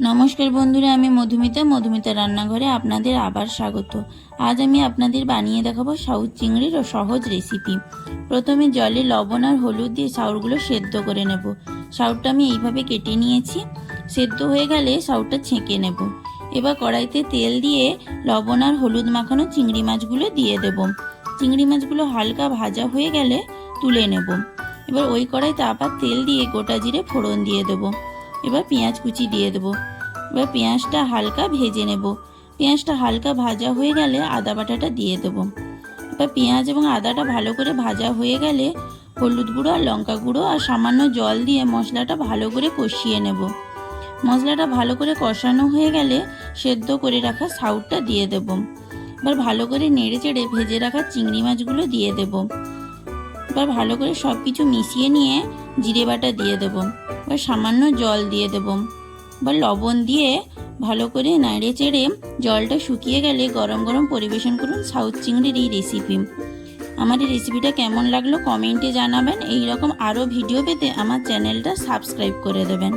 নমস্কার বন্ধুরা, আমি মধুমিতা। মধুমিতা রান্নাঘরে আপনাদের আবার স্বাগত। আজ আমি আপনাদের বানিয়ে দেখাবো সাউথ চিংড়ির সহজ রেসিপি। প্রথমে জলে লবণ আর হলুদ দিয়ে সাউরগুলো সেদ্ধ করে নেব। সাউরটা আমি এইভাবে কেটে নিয়েছি। সেদ্ধ হয়ে গেলে সাউরটা ছেঁকে নেব। এবার কড়াইতে তেল দিয়ে লবণ আর হলুদ মাখানো চিংড়ি মাছগুলো দিয়ে দেব। চিংড়ি মাছগুলো হালকা ভাজা হয়ে গেলে তুলে নেব। এবার ওই কড়াইতে আবার তেল দিয়ে গোটা জিরে ফোড়ন দিয়ে দেবো। এবার পেঁয়াজ কুচি দিয়ে দেবো। এবার পেঁয়াজটা হালকা ভেজে নেব। পেঁয়াজটা হালকা ভাজা হয়ে গেলে আদা বাটাটা দিয়ে দেবো। এবার পেঁয়াজ এবং আদাটা ভালো করে ভাজা হয়ে গেলে হলুদ গুঁড়ো আর লঙ্কা গুঁড়ো আর সামান্য জল দিয়ে মশলাটা ভালো করে কষিয়ে নেব। মশলাটা ভালো করে কষানো হয়ে গেলে সেদ্ধ করে রাখা সাউটটা দিয়ে দেব। এবার ভালো করে নেড়ে চেড়ে ভেজে রাখা চিংড়ি মাছগুলো দিয়ে দেব। এবার ভালো করে সব কিছু মিশিয়ে নিয়ে জিরে বাটা দিয়ে দেবো এবার সামান্য জল দিয়ে দেবো বা লবণ দিয়ে ভালো করে নাড়ে চেড়ে জলটা শুকিয়ে গেলে গরম গরম পরিবেশন করুন সাউথ চিংড়ির এই রেসিপি আমার এই রেসিপিটা কেমন লাগল কমেন্টে জানাবেন। এই রকম আরও ভিডিও পেতে আমার চ্যানেলটা সাবস্ক্রাইব করে দেবেন।